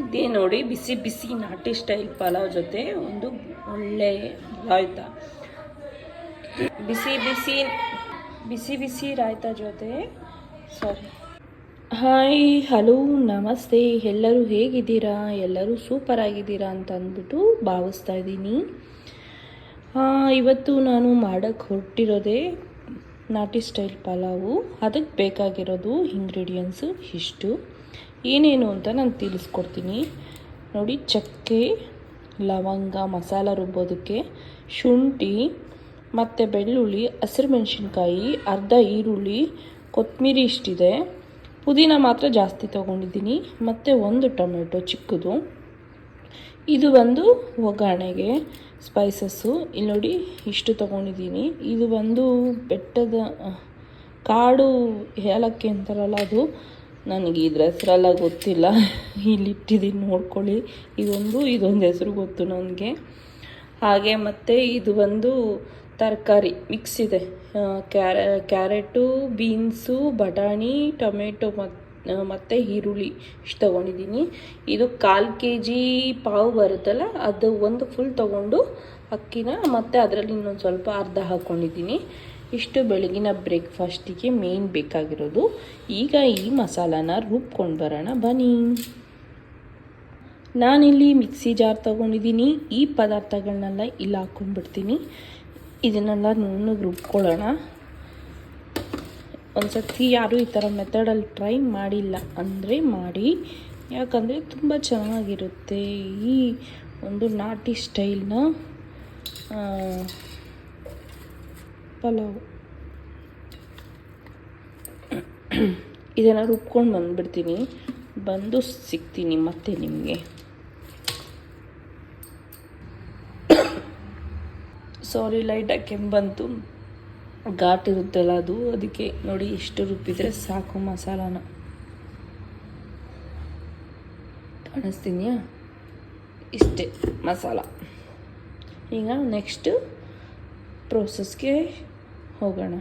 ಇದೇ ನೋಡಿ, ಬಿಸಿ ಬಿಸಿ ನಾಟಿ ಸ್ಟೈಲ್ ಪಲಾವ್ ಜೊತೆ ಒಂದು ಒಳ್ಳೆ ರಾಯ್ತ. ಬಿಸಿ ಬಿಸಿ ಬಿಸಿ ಬಿಸಿ ರಾಯ್ತ ಜೊತೆ ಸಾರಿ ಹಾಯ್ ಹಲೋ ನಮಸ್ತೆ. ಎಲ್ಲರೂ ಹೇಗಿದ್ದೀರಾ? ಎಲ್ಲರೂ ಸೂಪರ್ ಆಗಿದ್ದೀರಾ ಅಂತ ಅಂದ್ಬಿಟ್ಟು ಭಾವಿಸ್ತಾ ಇದ್ದೀನಿ. ಇವತ್ತು ನಾನು ಮಾಡೋಕ್ಕೆ ಹೊರಟಿರೋದೇ ನಾಟಿ ಸ್ಟೈಲ್ ಪಲಾವು. ಅದಕ್ಕೆ ಬೇಕಾಗಿರೋದು ಇಂಗ್ರೀಡಿಯೆಂಟ್ಸು ಇಷ್ಟು. ಏನೇನು ಅಂತ ನಾನು ತಿಳಿಸ್ಕೊಡ್ತೀನಿ. ನೋಡಿ, ಚಕ್ಕೆ, ಲವಂಗ, ಮಸಾಲ ರುಬ್ಬೋದಕ್ಕೆ ಶುಂಠಿ, ಮತ್ತು ಬೆಳ್ಳುಳ್ಳಿ, ಹಸಿರು ಮೆಣಸಿನ್ಕಾಯಿ, ಅರ್ಧ ಈರುಳ್ಳಿ ಕೊತ್ತಂಬರಿ ಇಷ್ಟಿದೆ. ಪುದೀನ ಮಾತ್ರ ಜಾಸ್ತಿ ತೊಗೊಂಡಿದ್ದೀನಿ. ಮತ್ತು ಒಂದು ಟೊಮೆಟೊ ಚಿಕ್ಕದು. ಇದು ಒಂದು ಒಗ್ಗರಣೆಗೆ ಸ್ಪೈಸಸ್ಸು. ಇಲ್ಲಿ ನೋಡಿ, ಇಷ್ಟು ತೊಗೊಂಡಿದ್ದೀನಿ. ಇದು ಒಂದು ಬೆಟ್ಟದ ಕಾಡು ಏಲಕ್ಕಿ ಅಂತಾರಲ್ಲ ಅದು. ನನಗೆ ಇದ್ರ ಹೆಸರೆಲ್ಲ ಗೊತ್ತಿಲ್ಲ. ಇಲ್ಲಿ ಇಟ್ಟಿದ್ದೀನಿ, ನೋಡ್ಕೊಳ್ಳಿ. ಇದೊಂದು ಇದೊಂದು ಹೆಸರು ಗೊತ್ತು ನನಗೆ. ಹಾಗೆ ಮತ್ತು ಇದು ಒಂದು ತರಕಾರಿ ಮಿಕ್ಸ್ ಇದೆ. ಕ್ಯಾರ, ಕ್ಯಾರೆಟು, ಬೀನ್ಸು, ಬಟಾಣಿ, ಟೊಮೆಟೊ ಮತ್ತು ಮತ್ತು ಈರುಳ್ಳಿ ಇಷ್ಟು ತೊಗೊಂಡಿದ್ದೀನಿ. ಇದು ಕಾಲು ಕೆ ಜಿ ಪಾವು ಬರುತ್ತಲ್ಲ, ಅದು ಒಂದು ಫುಲ್ ತೊಗೊಂಡು ಅಕ್ಕಿನ ಮತ್ತು ಅದರಲ್ಲಿ ಇನ್ನೊಂದು ಸ್ವಲ್ಪ ಅರ್ಧ ಹಾಕ್ಕೊಂಡಿದ್ದೀನಿ ಇಷ್ಟು ಬೆಳಗಿನ ಬ್ರೇಕ್ಫಾಸ್ಟಿಗೆ ಮೇನ್ ಬೇಕಾಗಿರೋದು. ಈಗ ಈ ಮಸಾಲಾನ ರುಬ್ಕೊಂಡು ಬರೋಣ ಬನ್ನಿ. ನಾನಿಲ್ಲಿ ಮಿಕ್ಸಿ ಜಾರ್ ತೊಗೊಂಡಿದ್ದೀನಿ. ಈ ಪದಾರ್ಥಗಳನ್ನೆಲ್ಲ ಇಲ್ಲಿ ಹಾಕ್ಕೊಂಡ್ಬಿಡ್ತೀನಿ ಇದನ್ನೆಲ್ಲ ನುಣ್ಣಗೆ ರುಬ್ಕೊಳ್ಳೋಣ. ಒಂದು ಸರ್ತಿ ಯಾರೂ ಈ ಥರ ಮೆಥಡಲ್ಲಿ ಟ್ರೈ ಮಾಡಿಲ್ಲ ಅಂದರೆ ಮಾಡಿ. ಯಾಕಂದರೆ ತುಂಬ ಚೆನ್ನಾಗಿರುತ್ತೆ ಈ ಒಂದು ನಾಟಿ ಸ್ಟೈಲ್ನ. ಪಲಾವ್. ಇದನ್ನು ರುಬ್ಕೊಂಡು ಬಂದುಬಿಡ್ತೀನಿ. ಬಂದು ಸಿಗ್ತೀನಿ ಮತ್ತೆ ನಿಮಗೆ. ಸಾರಿ ಲೈಟಾಗಿ ಕೆಮ್ಮು ಬಂತು. ಘಾಟ್ ಇರುತ್ತಲ್ಲ ಅದು, ಅದಕ್ಕೆ ನೋಡಿ ಎಷ್ಟು ರುಬ್ಬಿದ್ರೆ ಸಾಕು ಮಸಾಲಾನ. ಕಾಣಿಸ್ತೀನಿಯಾ ಇಷ್ಟೇ ಮಸಾಲ. ಈಗ ನೆಕ್ಸ್ಟ್ ಪ್ರೋಸೆಸ್ಗೆ ಹೋಗೋಣ.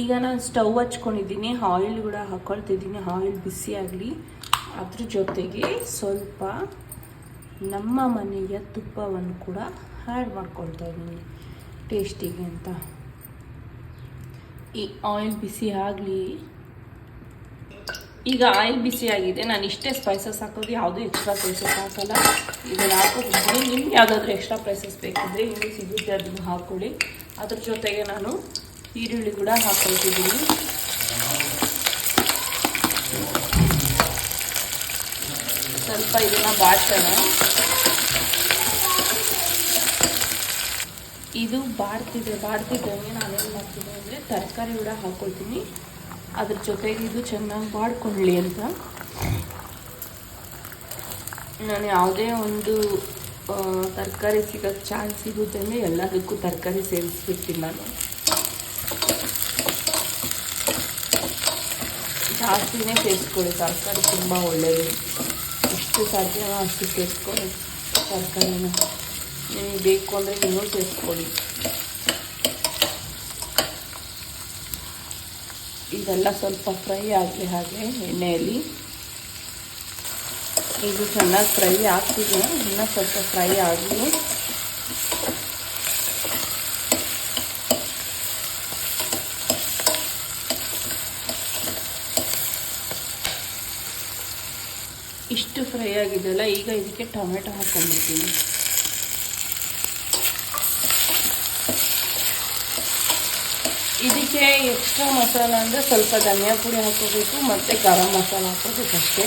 ಈಗ ನಾನು ಸ್ಟವ್ ಹಚ್ಕೊಂಡಿದ್ದೀನಿ ಆಯಿಲ್ ಕೂಡ ಹಾಕ್ಕೊಳ್ತಿದ್ದೀನಿ ಆಯಿಲ್ ಬಿಸಿ ಆಗಲಿ. ಅದ್ರ ಜೊತೆಗೆ ಸ್ವಲ್ಪ ನಮ್ಮ ಮನೆಯ ತುಪ್ಪವನ್ನು ಕೂಡ ಆ್ಯಡ್ ಮಾಡ್ಕೊಳ್ತಾ ಇದ್ದೀನಿ ಟೇಸ್ಟಿಗೆ ಅಂತ. ಈ ಆಯಿಲ್ ಬಿಸಿ ಆಗಲಿ ಈಗ ಆಯಿಲ್ ಬಿಸಿ ಆಗಿದೆ. ನಾನು ಇಷ್ಟೇ ಸ್ಪೈಸಸ್ ಹಾಕೋದು, ಯಾವುದೂ ಎಕ್ಸ್ಟ್ರಾ ಸ್ಪೈಸಸ್ ಹಾಕೋಲ್ಲ. ಇದನ್ನು ಹಾಕೋದಿದ್ದೀನಿ ನಿಮ್ಗೆ ಯಾವುದಾದ್ರೂ ಎಕ್ಸ್ಟ್ರಾ ಸ್ಪೈಸಸ್ ಬೇಕಿದ್ರೆ ಇಲ್ಲಿ ಸಿಗುತ್ತೆ, ಅದನ್ನು ಹಾಕ್ಕೊಳ್ಳಿ ಅದ್ರ ಜೊತೆಗೆ ನಾನು ಈರುಳ್ಳಿ ಕೂಡ ಹಾಕೊಳ್ತಿದ್ದೀನಿ. ಸ್ವಲ್ಪ ಇದನ್ನು ಬಾಡ್ಸೋಣ. ಇದು ಬಾಡ್ತಿದೆ, ಬಾಡ್ತಿದ್ದಂಗೆ ನಾನೇನು ಮಾಡ್ತೀನಿ ಅಂದರೆ ತರಕಾರಿ ಕೂಡ ಹಾಕ್ಕೊಳ್ತೀನಿ ಅದ್ರ ಜೊತೆಗೆ ಇದು ಚೆನ್ನಾಗಿ ಬಾಡ್ಕೊಳ್ಳಿ ಅಂತ. ನಾನು ಯಾವುದೇ ಒಂದು ತರಕಾರಿ ಸಿಗೋಕ್ಕೆ ಚಾನ್ಸ್ ಸಿಗುತ್ತೆ ಅಂದರೆ ಎಲ್ಲದಕ್ಕೂ ತರಕಾರಿ ಸೇರಿಸ್ಬಿಡ್ತೀನಿ ನಾನು. ಜಾಸ್ತಿನೇ ಸೇರಿಸ್ಕೊಳ್ಳಿ ತರಕಾರಿ ತುಂಬ ಒಳ್ಳೆಯದು ಎಷ್ಟು ಸಾಧ್ಯವೋ ಅಷ್ಟು ಸೇರಿಸ್ಕೊಳ್ಳಿ ತರಕಾರಿನ. ನಿಮಗೆ ಬೇಕು ಅಂದರೆ ಇನ್ನೂ ಸೇರಿಸ್ಕೊಳ್ಳಿ ಇದೆಲ್ಲ ಸ್ವಲ್ಪ ಫ್ರೈ ಆಗಲಿ ಹಾಗೆ ಎಣ್ಣೆಯಲ್ಲಿ. ಇದು ಚೆನ್ನಾಗಿ ಫ್ರೈ ಆಗ್ತಿದೆ. ಇನ್ನೂ ಸ್ವಲ್ಪ ಫ್ರೈ ಆಗಲಿ ಇಷ್ಟು ಫ್ರೈ ಆಗಿದೆಯಲ್ಲ ಈಗ ಇದಕ್ಕೆ ಟೊಮೆಟೊ ಹಾಕೊಂಡ್ಬಿಡ್ತೀನಿ ಇದಕ್ಕೆ ಎಕ್ಸ್ಟ್ರಾ ಮಸಾಲ ಅಂದರೆ ಸ್ವಲ್ಪ ಧನಿಯಾ ಪುಡಿ ಹಾಕೋಬೇಕು ಮತ್ತು ಗರಂ ಮಸಾಲ ಹಾಕೋಬೇಕು ಅಷ್ಟೇ.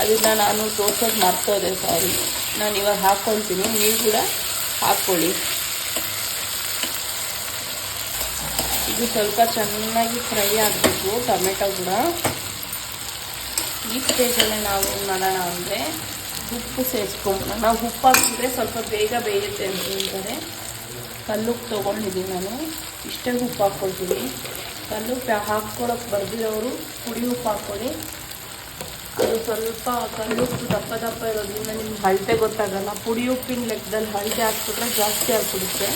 ಅದನ್ನು ನಾನು ತೋರ್ಸೋದು ಮರ್ತೋದೆ ಸಾರಿ ನಾನು ಇವಾಗ ಹಾಕ್ಕೊಳ್ತೀನಿ ನೀವು ಕೂಡ ಹಾಕ್ಕೊಳ್ಳಿ ಇದು ಸ್ವಲ್ಪ ಚೆನ್ನಾಗಿ ಫ್ರೈ ಆಗಬೇಕು, ಟೊಮೆಟೊ ಕೂಡ. ಈ ಸ್ಟೇಜಲ್ಲಿ ನಾವು ಏನು ಮಾಡೋಣ ಅಂದರೆ ಉಪ್ಪು ಸೇರಿಸ್ಕೊಂಬೋಣ ನಾವು ಉಪ್ಪು ಹಾಕಿದ್ರೆ ಸ್ವಲ್ಪ ಬೇಗ ಬೇಯುತ್ತೆ ಅಂತ ಹೇಳ್ತಾರೆ. ಕಲ್ಲುಪ್ಪು ತೊಗೊಂಡಿದ್ದೀನಿ ನಾನು. ಇಷ್ಟೇ ಉಪ್ಪು ಹಾಕ್ಕೊಳ್ತೀನಿ. ಕಲ್ಲುಪ್ಪು ಹಾಕ್ಕೊಳಕ್ಕೆ ಬರ್ದಿರೋರು ಪುಡಿ ಉಪ್ಪು ಹಾಕ್ಕೊಳ್ಳಿ ಅದು ಸ್ವಲ್ಪ ಕಲ್ಲುಪ್ಪು ದಪ್ಪ ದಪ್ಪ ಇರೋದ್ರಿಂದ ನಿಮ್ಗೆ ಹಳತೆ ಗೊತ್ತಾಗಲ್ಲ. ಪುಡಿ ಉಪ್ಪಿನ ಲೆಕ್ಕದಲ್ಲಿ ಹಳತೆ ಹಾಕ್ಬಿಟ್ರೆ ಜಾಸ್ತಿ ಆಗ್ಬಿಡುತ್ತೆ.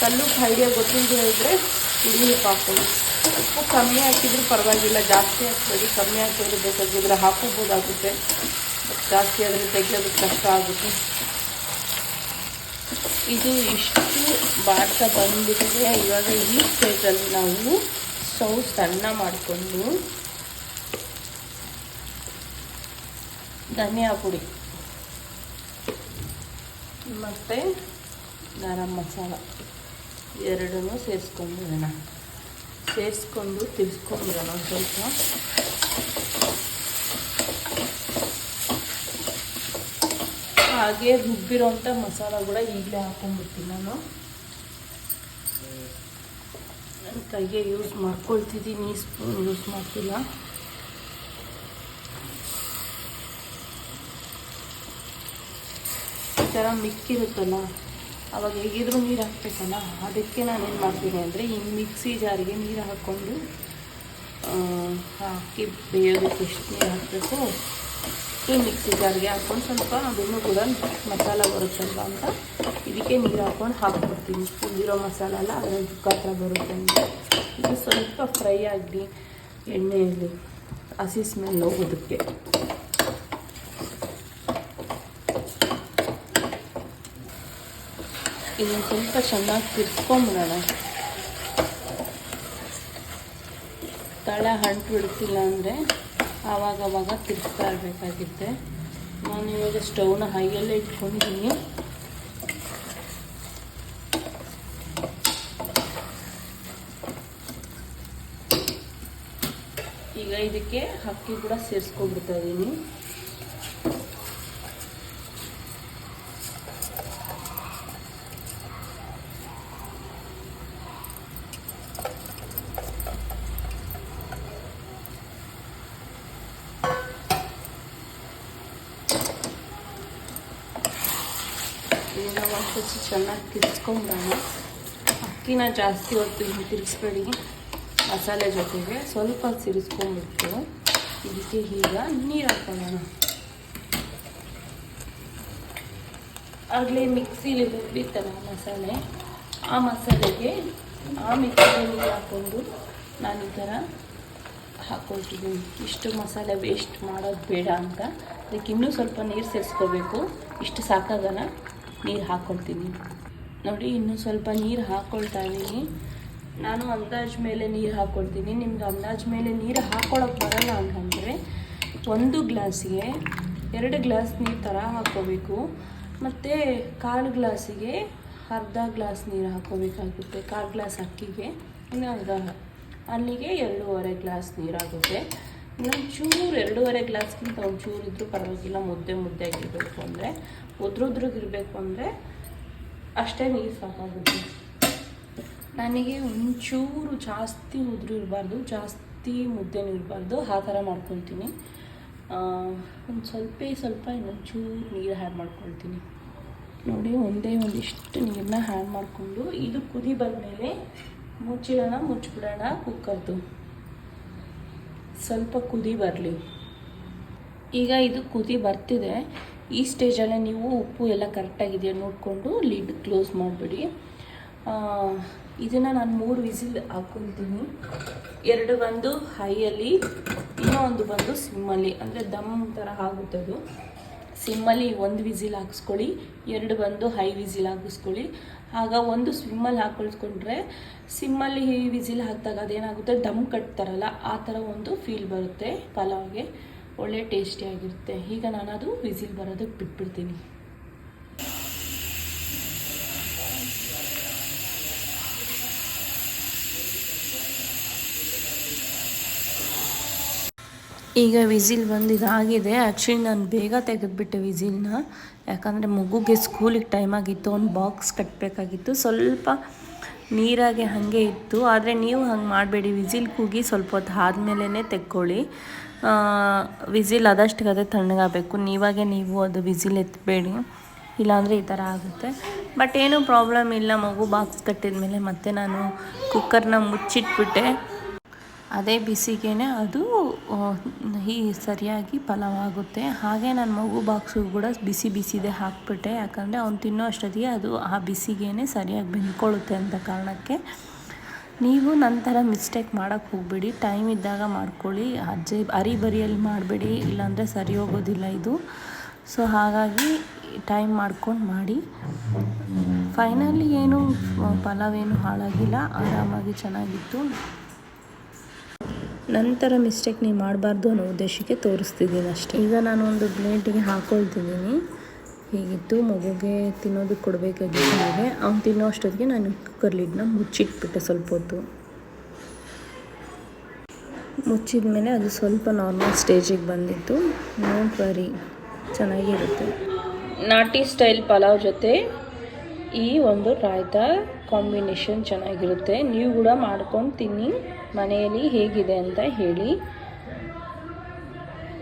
ಕಲ್ಲುಪ್ಪು ಹೈಡಿಯ ಗೊತ್ತಿಲ್ಲದೆ ಹೇಳಿದ್ರೆ ಪುಡಿ ಉಪ್ಪು ಹಾಕ್ಕೊಳ್ಳಿ. ಉಪ್ಪು ಕಮ್ಮಿ ಹಾಕಿದ್ರೂ ಪರವಾಗಿಲ್ಲ. ಜಾಸ್ತಿ ಹಾಕ್ಬೇಡಿ. ಕಮ್ಮಿ ಹಾಕಿದ್ರೆ ಬೇಕಾಗಿದ್ರೆ ಹಾಕೋಬೋದಾಗುತ್ತೆ. ಜಾಸ್ತಿ ಆದರೆ ತೆಗೆಯೋದಕ್ಕೆ ಕಷ್ಟ ಆಗುತ್ತೆ. ಇದು ಇಷ್ಟು ಬಾಡ್ತಾ ಬಂದ್ಬಿಟ್ಟಿದೆ. ಇವಾಗ ಈ ಸ್ಟೇಜಲ್ಲಿ ನಾವು ಸ್ಟವ್ ಸಣ್ಣ ಮಾಡಿಕೊಂಡು ಧನಿಯಾ ಪುಡಿ ಮತ್ತು ಗರಂ ಮಸಾಲ ಎರಡನ್ನೂ ಸೇರಿಸ್ಕೊಂಡಿರೋಣ ಸೇರಿಸ್ಕೊಂಡು ತಿರ್ಸ್ಕೊಂಡಿರೋಣ ಸ್ವಲ್ಪ. ಹಾಗೆ ರುಬ್ಬಿರೋಂಥ ಮಸಾಲ ಕೂಡ ಈಗಲೇ ಹಾಕೊಂಡ್ಬಿಡ್ತೀನಿ ನಾನು. ನನ್ನ ಕೈಗೆ ಯೂಸ್ ಮಾಡ್ಕೊಳ್ತಿದ್ದೀನಿ ಸ್ಪೂನ್ ಯೂಸ್ ಮಾಡ್ತಿಲ್ಲ. ಈ ಥರ ಮಿಕ್ಕಿರುತ್ತಲ್ಲ, ಅವಾಗ ಹೇಗಿದ್ರು ನೀರು ಹಾಕ್ಬೇಕಲ್ಲ, ಅದಕ್ಕೆ ನಾನು ಏನು ಮಾಡ್ತೀನಿ ಅಂದರೆ ಈ ಮಿಕ್ಸಿ ಜಾರಿಗೆ ನೀರು ಹಾಕ್ಕೊಂಡು ಹಾಕಿ ಬೇಯೋದಕ್ಕೆ ಎಷ್ಟು ನೀರು ಹಾಕಬೇಕು ಈ ಮಿಕ್ಸಿ ಜಾರಿಗೆ ಹಾಕ್ಕೊಂಡು ಸ್ವಲ್ಪ ಅದನ್ನು ಕೂಡ ಮಸಾಲ ಬರುತ್ತಲ್ವ ಅಂತ. ಇದಕ್ಕೆ ನೀರು ಹಾಕ್ಕೊಂಡು ಹಾಕ್ಬಿಡ್ತೀನಿ ಕುದಿರೋ ಮಸಾಲ ಎಲ್ಲ ಅದರ ಗಾತ್ರ ಬರುತ್ತೆ ಇದು ಸ್ವಲ್ಪ ಫ್ರೈ ಆಗಲಿ ಎಣ್ಣೆಯಲ್ಲಿ ಹಸಿ ಸ್ಮೆಲ್ ಹೋಗೋದಕ್ಕೆ. ಇದನ್ನು ಸ್ವಲ್ಪ ಚೆನ್ನಾಗಿ ತಿರ್ಸ್ಕೊಂಬಿಡೋಣ. ತಳ ಹಂಟು ಬಿಡ್ತಿಲ್ಲ ಅಂದರೆ ಆವಾಗವಾಗ ತಿರ್ಗ್ತಾ ಇರಬೇಕಾಗಿದ್ದೆ. ನಾನು ಇವಾಗ ಸ್ಟವ್ನ ಹೈಯಲ್ಲೇ ಇಟ್ಕೊಂಡಿದ್ದೀನಿ. ಈಗ ಇದಕ್ಕೆ ಅಕ್ಕಿ ಕೂಡ ಸೇರಿಸ್ಕೊಂಡ್ಬಿಡ್ತಾ ಇದ್ದೀನಿ. ಈಗ ವಾಸಿ ಚೆನ್ನಾಗಿ ತಿರ್ಸ್ಕೊಂಬಿಡೋಣ ಅಕ್ಕಿನ ಜಾಸ್ತಿ ಹೊತ್ತು ಹಿಂಗೆ ತಿರ್ಗಿಸ್ಬೇಡಿ. ಮಸಾಲೆ ಜೊತೆಗೆ ಸ್ವಲ್ಪ ತಿರ್ಸ್ಕೊಂಡ್ಬಿಟ್ಟು ಇದಕ್ಕೆ ಈಗ ನೀರು ಹಾಕೊಳ್ಳೋಣ. ಆಗಲೇ ಮಿಕ್ಸಿಲಿ ರುಬ್ಬಿತ್ತಲ್ಲ ಮಸಾಲೆ. ಆ ಮಸಾಲೆಗೆ ಆ ಮಿಕ್ಸಿಗೆ ನೀರು ಹಾಕ್ಕೊಂಡು ನಾನು ಈ ಥರ ಹಾಕ್ಕೊಳ್ತಿದ್ದೀನಿ ಇಷ್ಟು ಮಸಾಲೆ ವೇಸ್ಟ್ ಮಾಡೋದು ಬೇಡ ಅಂತ. ಅದಕ್ಕೆ ಇನ್ನೂ ಸ್ವಲ್ಪ ನೀರು ಸೇರಿಸ್ಕೋಬೇಕು. ಇಷ್ಟು ಸಾಕಾಗಲ್ಲ. ನೀರು ಹಾಕ್ಕೊಳ್ತೀನಿ ನೋಡಿ, ಇನ್ನೂ ಸ್ವಲ್ಪ ನೀರು ಹಾಕ್ಕೊಳ್ತಾ ಇದ್ದೀನಿ. ನಾನು ಅಂದಾಜು ಮೇಲೆ ನೀರು ಹಾಕ್ಕೊಳ್ತೀನಿ ನಿಮ್ಗೆ ಅಂದಾಜು ಮೇಲೆ ನೀರು ಹಾಕ್ಕೊಳಕ್ಕೆ ಬರಲ್ಲ ಅಂತಂದರೆ ಒಂದು ಗ್ಲಾಸಿಗೆ ಎರಡು ಗ್ಲಾಸ್ ನೀರು ಥರ ಹಾಕ್ಕೋಬೇಕು. ಮತ್ತು ಕಾಲು ಗ್ಲಾಸಿಗೆ ಅರ್ಧ ಗ್ಲಾಸ್ ನೀರು ಹಾಕ್ಕೋಬೇಕಾಗುತ್ತೆ. ಕಾಲು ಗ್ಲಾಸ್ ಅಕ್ಕಿಗೆ, ಇನ್ನು ಅರ್ಧ ಅಲ್ಲಿಗೆ ಎರಡೂವರೆ ಗ್ಲಾಸ್ ನೀರಾಗುತ್ತೆ. ಇನ್ನೊಂದು ಚೂರು ಎರಡೂವರೆ ಗ್ಲಾಸ್ಗಿಂತ ಒಂಚೂರು ಚೂರು ಇದ್ರೂ ಪರವಾಗಿಲ್ಲ, ಮುದ್ದೆ ಮುದ್ದೆ ಆಗಿರಬೇಕು ಅಂದರೆ. ಉದ್ರುದ್ರಗಿರಬೇಕು ಅಂದರೆ ಅಷ್ಟೇ ನೀರು ಸಾಕಾಗುತ್ತೆ. ನನಗೆ ಒಂಚೂರು ಜಾಸ್ತಿ ಉದ್ರು ಇರಬಾರ್ದು, ಜಾಸ್ತಿ ಮುದ್ದೆನೂ ಇರಬಾರ್ದು, ಆ ಥರ ಮಾಡ್ಕೊಳ್ತೀನಿ. ಒಂದು ಸ್ವಲ್ಪ ಸ್ವಲ್ಪ ಇನ್ನೊಂಚೂರು ನೀರು ಹ್ಯಾಡ್ ಮಾಡ್ಕೊಳ್ತೀನಿ. ನೋಡಿ, ಒಂದೇ ಒಂದಿಷ್ಟು ನೀರನ್ನ ಹ್ಯಾಡ್ ಮಾಡಿಕೊಂಡು, ಇದು ಕುದಿ ಬಂದಮೇಲೆ ಮುಚ್ಚಿಡೋಣ, ಮುಚ್ಚಿಬಿಡೋಣ ಕುಕ್ಕರ್ದು ಸ್ವಲ್ಪ ಕುದಿ ಬರಲಿ. ಈಗ ಇದು ಕುದಿ ಬರ್ತಿದೆ. ಈ ಸ್ಟೇಜಲ್ಲೇ ನೀವು ಉಪ್ಪು ಎಲ್ಲ ಕರೆಕ್ಟಾಗಿದೆಯಾ ನೋಡಿಕೊಂಡು ಲಿಡ್ ಕ್ಲೋಸ್ ಮಾಡಿಬಿಡಿ. ಇದನ್ನು ನಾನು ಮೂರು ವಿಸಿಲ್ ಹಾಕ್ಕೊತೀನಿ ಎರಡು ಬಂದು ಹೈಯಲ್ಲಿ ಇನ್ನೂ ಒಂದು ಬಂದು ಸಿಮ್ಮಲ್ಲಿ ಅಂದರೆ ದಮ್ ಥರ ಆಗುತ್ತದು. ಸಿಮ್ಮಲ್ಲಿ ಒಂದು ವಿಸಿಲ್ ಹಾಕಿಸ್ಕೊಳ್ಳಿ, ಎರಡು ಬಂದು ಹೈ ವಿಸಿಲ್ ಹಾಕಿಸ್ಕೊಳ್ಳಿ. ಆಗ ಒಂದು ಸ್ವಿಮ್ಮಲ್ಲಿ ಹಾಕೊಳ್ಸ್ಕೊಂಡ್ರೆ ಸಿಮ್ಮಲ್ಲಿ ವಿಸಿಲ್ ಹಾಕಿದಾಗ ಅದೇನಾಗುತ್ತೆ? ದಮ್ ಕಟ್ತಾರಲ್ಲ, ಆ ಥರ ಒಂದು ಫೀಲ್ ಬರುತ್ತೆ. ಪಲಾವ್ಗೆ ಒಳ್ಳೆ ಟೇಸ್ಟಿಯಾಗಿರುತ್ತೆ ಈಗ ನಾನು ಅದು ವಿಸಿಲ್ ಬರೋದಕ್ಕೆ ಬಿಟ್ಬಿಡ್ತೀನಿ. ಈಗ ವಿಸಿಲ್ ಬಂದು ಇದಾಗಿದೆ ಆ್ಯಕ್ಚುಲಿ ನಾನು ಬೇಗ ತೆಗೆದುಬಿಟ್ಟೆ ವಿಸಿಲ್ನ. ಯಾಕಂದರೆ ಮಗುಗೆ ಸ್ಕೂಲಿಗೆ ಟೈಮ್ ಆಗಿತ್ತು, ಒಂದು ಬಾಕ್ಸ್ ಕಟ್ಟಬೇಕಾಗಿತ್ತು ಸ್ವಲ್ಪ ನೀರಾಗೆ ಹಾಗೆ ಇತ್ತು. ಆದರೆ ನೀವು ಹಂಗೆ ಮಾಡಬೇಡಿ. ವಿಸಿಲ್ ಕೂಗಿ ಸ್ವಲ್ಪ ಹೊತ್ತು ಆದಮೇಲೆ ತೆಕ್ಕೊಳ್ಳಿ. ವಿಸಿಲ್ ಆದಷ್ಟು ಅದೇ ತಣ್ಣಗಾಗಬೇಕು. ನೀವಾಗೆ ನೀವು ಅದು ವಿಸಿಲ್ ಎತ್ತಬೇಡಿ ಇಲ್ಲಾಂದರೆ ಈ ಥರ ಆಗುತ್ತೆ. ಬಟ್ ಏನೂ ಪ್ರಾಬ್ಲಮ್ ಇಲ್ಲ. ಮಗು ಬಾಕ್ಸ್ ಕಟ್ಟಿದ ಮೇಲೆ ಮತ್ತೆ ನಾನು ಕುಕ್ಕರ್ನ ಮುಚ್ಚಿಟ್ಬಿಟ್ಟೆ. ಅದೇ ಬಿಸಿಗೆನೆ ಅದು ಈ ಸರಿಯಾಗಿ ಫಲವಾಗುತ್ತೆ. ಹಾಗೆ ನನ್ನ ಮಗು ಬಾಕ್ಸು ಕೂಡ ಬಿಸಿ ಬಿಸಿದೆ ಹಾಕ್ಬಿಟ್ಟೆ. ಯಾಕಂದರೆ ಅವ್ನು ತಿನ್ನೋ ಅಷ್ಟೊತ್ತಿಗೆ ಅದು ಆ ಬಿಸಿಗೆನೆ ಸರಿಯಾಗಿ ಬೆಂದ್ಕೊಳ್ಳುತ್ತೆ ಅಂತ ಕಾರಣಕ್ಕೆ. ನೀವು ನಂತರ ಮಿಸ್ಟೇಕ್ ಮಾಡೋಕ್ಕೆ ಹೋಗಬೇಡಿ. ಟೈಮ್ ಇದ್ದಾಗ ಮಾಡ್ಕೊಳ್ಳಿ. ಅಜ್ಜೆ ಅರಿಬರಿಯಲ್ಲಿ ಮಾಡಬೇಡಿ. ಇಲ್ಲಾಂದರೆ ಸರಿ ಹೋಗೋದಿಲ್ಲ ಇದು. ಸೊ, ಹಾಗಾಗಿ ಟೈಮ್ ಮಾಡ್ಕೊಂಡು ಮಾಡಿ. ಫೈನಲಿ ಏನು ಪಲಾವ್ ಹಾಳಾಗಿಲ್ಲ. ಆರಾಮಾಗಿ ಚೆನ್ನಾಗಿತ್ತು. ನಂತರ ಮಿಸ್ಟೇಕ್ ನೀವು ಮಾಡಬಾರ್ದು ಅನ್ನೋ ಉದ್ದೇಶಕ್ಕೆ ತೋರಿಸ್ತಿದ್ದೀನಿ ಅಷ್ಟೇ. ಈಗ ನಾನು ಒಂದು ಪ್ಲೇಟಿಗೆ ಹಾಕ್ಕೊಳ್ತಿದ್ದೀನಿ ಹೀಗಿತ್ತು ಮಗುಗೆ ತಿನ್ನೋದಕ್ಕೆ ಕೊಡಬೇಕಾಗಿತ್ತು ನನಗೆ ಅವ್ನು ತಿನ್ನೋ ಅಷ್ಟೊತ್ತಿಗೆ ನಾನು ಕುಕ್ಕರ್ ಲಿಡ್ನ ಮುಚ್ಚಿಟ್ಬಿಟ್ಟೆ ಸ್ವಲ್ಪ ಹೊತ್ತು. ಮುಚ್ಚಿದ ಮೇಲೆ ಅದು ಸ್ವಲ್ಪ ನಾರ್ಮಲ್ ಸ್ಟೇಜಿಗೆ ಬಂದಿತ್ತು. ನೋಟ್ ವರಿ ಚೆನ್ನಾಗಿರುತ್ತೆ. ನಾಟಿ ಸ್ಟೈಲ್ ಪಲಾವ್ ಜೊತೆ ಈ ಒಂದು ರಾಯ್ತ ಕಾಂಬಿನೇಷನ್ ಚೆನ್ನಾಗಿರುತ್ತೆ. ನೀವು ಕೂಡ ಮಾಡ್ಕೊಂಡು ತಿನ್ನಿ ಮನೆಯಲ್ಲಿ ಹೇಗಿದೆ ಅಂತ ಹೇಳಿ.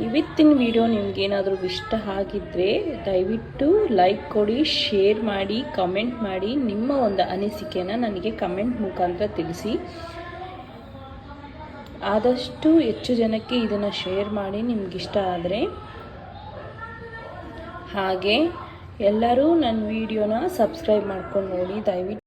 ಇವತ್ತಿನ ವಿಡಿಯೋ ನಿಮಗೇನಾದರೂ ಇಷ್ಟ ಆಗಿದ್ದರೆ ದಯವಿಟ್ಟು ಲೈಕ್ ಕೊಡಿ ಶೇರ್ ಮಾಡಿ ಕಮೆಂಟ್ ಮಾಡಿ. ನಿಮ್ಮ ಒಂದು ಅನಿಸಿಕೆನ ನನಗೆ ಕಮೆಂಟ್ ಮುಖಾಂತರ ತಿಳಿಸಿ. ಆದಷ್ಟು ಹೆಚ್ಚು ಜನಕ್ಕೆ ಇದನ್ನು ಶೇರ್ ಮಾಡಿ ನಿಮಗಿಷ್ಟ ಆದರೆ. ಹಾಗೆ ಎಲ್ಲರೂ ನನ್ನ ವಿಡಿಯೋನ ಸಬ್ಸ್ಕ್ರೈಬ್ ಮಾಡ್ಕೊಂಡು ನೋಡಿ. ದಯವಿಟ್ಟು